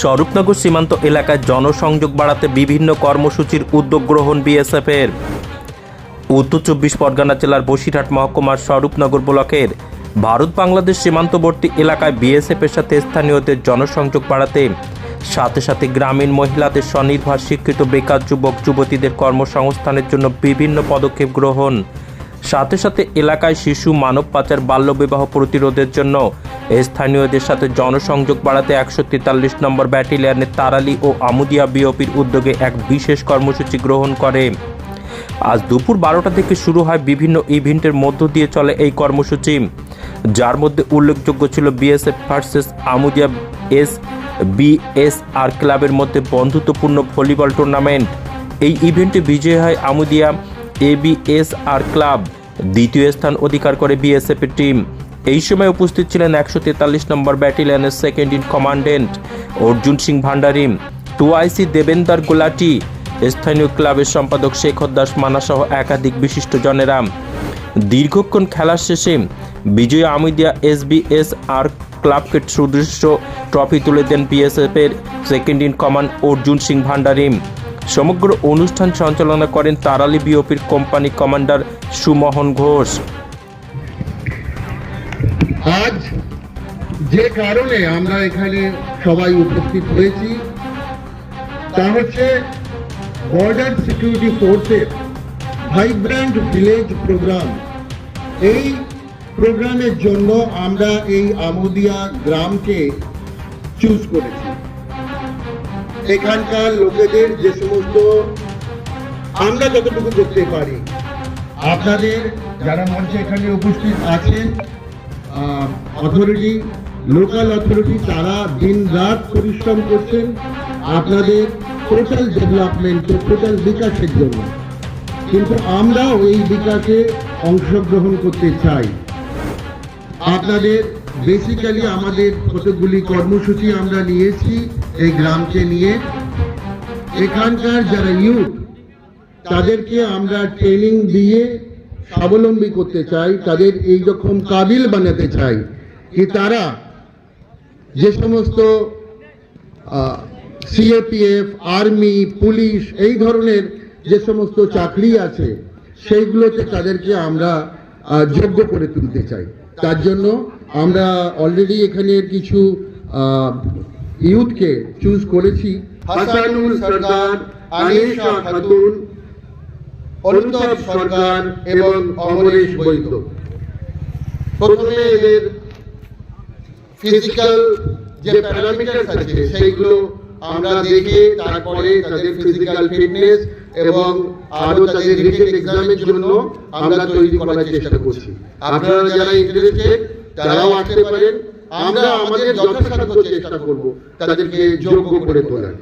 স্বরূপনগর সীমান্ত এলাকায় জনসংযোগ বাড়াতে বিভিন্ন কর্মসূচির উদ্যোগ গ্রহণ বিএসএফের। উত্তর চব্বিশ পরগনা জেলার বসিরহাট মহকুমার স্বরূপনগর ব্লকের ভারত বাংলাদেশ সীমান্তবর্তী এলাকায় বিএসএফের সাথে স্থানীয়দের জনসংযোগ বাড়াতে, সাথে সাথে গ্রামীণ মহিলাদের স্বনির্ভর শিক্ষিত বেকার যুবক, যুবতীদের কর্মসংস্থানের জন্য বিভিন্ন পদক্ষেপ গ্রহণ সাথে সাথে এলাকায় শিশু মানব পাচার, বাল্যবিবাহ প্রতিরোধের জন্য স্থানীয়দের সাথে জনসংযোগ বাড়াতে একশো তেতাল্লিশ নম্বর ব্যাটালিয়নের তারালি ও আমুদিয়া বিওপির উদ্যোগে এক বিশেষ কর্মসূচি গ্রহণ করে। আজ দুপুর বারোটা থেকে শুরু হয় বিভিন্ন ইভেন্টের মধ্য দিয়ে চলে এই কর্মসূচি। যার মধ্যে উল্লেখযোগ্য ছিল BSF versus Amudia S BSR ক্লাবের মধ্যে বন্ধুত্বপূর্ণ ভলিবল টুর্নামেন্ট। এই ইভেন্টে বিজয়ী হয় আমুদিয়া এবিএসআর ক্লাব। দ্বিতীয় স্থান অধিকার করে বিএসএফ এর টিম। এই সময় উপস্থিত ছিলেন একশো তেতাল্লিশ নম্বর ব্যাটালিয়নের second in commandant Arjun Singh Bhandari, two IC Devender Golati, স্থানীয় ক্লাবের সম্পাদক শেখর দাস মানাসহ একাধিক বিশিষ্ট জনেরা। দীর্ঘক্ষণ খেলার শেষে বিজয় আমিদিয়া এসবিএস আর ক্লাবকে সুদৃশ্য ট্রফি তুলে দেন বিএসএফ এর second in command Arjun Singh Bhandari. সমগ্র অনুষ্ঠান সঞ্চালনা করেন তারালি বিওপির কোম্পানি কমান্ডার সুমোহন ঘোষ। আজ যে কারণে আমরা এখানে সবাই উপস্থিত হয়েছি, তা হচ্ছে বর্ডার সিকিউরিটি ফোর্সের ভাইব্র্যান্ট ভিলেজ প্রোগ্রাম এই প্রোগ্রামের জন্য আমরা এই আমুদিয়া গ্রামকে চুজ করেছি। এখানকার লোকেদের যে সমস্ত আমরা যতটুকু করতে পারি। আপনাদের যারা মঞ্চে এখানে উপস্থিত আছেন অথরিটি লোকাল অথরিটি তারা দিন রাত পরিশ্রম করছেন আপনাদের টোটাল ডেভেলপমেন্ট টোটাল বিকাশের জন্য। কিন্তু আমরাও এই বিকাশে অংশগ্রহণ করতে চাই। আপনাদের বেসিক্যালি আমাদের কতগুলি কর্মসূচি আমরা নিয়েছি এই গ্রামকে নিয়ে। এখানকার যারা ইউথ তাদেরকে আমরা ট্রেনিং দিয়ে স্বাবলম্বী করতে চাই, তাদের এই রকম কাবিল বানাতে চাই কি তারা যে সমস্ত সিএপিএফ আর্মি পুলিশ এই ধরনের যে সমস্ত চাকরি আছে, সেইগুলোতে তাদেরকে আমরা যোগ্য করে তুলতে চাই। তার জন্য আমরা অলরেডি এখানে কিছু ইউথকে চুজ করেছি। হাসানুল সরকার, আনিশা খাতুন, অনুতাপ সরকার এবং অমরেশ বৈদ্য। প্রথমে এদের ফিজিক্যাল যে প্যারামিটার্স আছে, সেইগুলো আমরা দেখে তারপরে তাদের ফিজিক্যাল ফিটনেস এবং আরও তাদের রিটেন এক্সামের জন্য আমরা তৈরি করার চেষ্টা করছি। আপনারা যারা ইন্টারেস্টেড তারাও আসতে পারেন। আমরা আমাদের যথাসাধ্য চেষ্টা করব। তাদেরকে যোগ্য করে তোলার।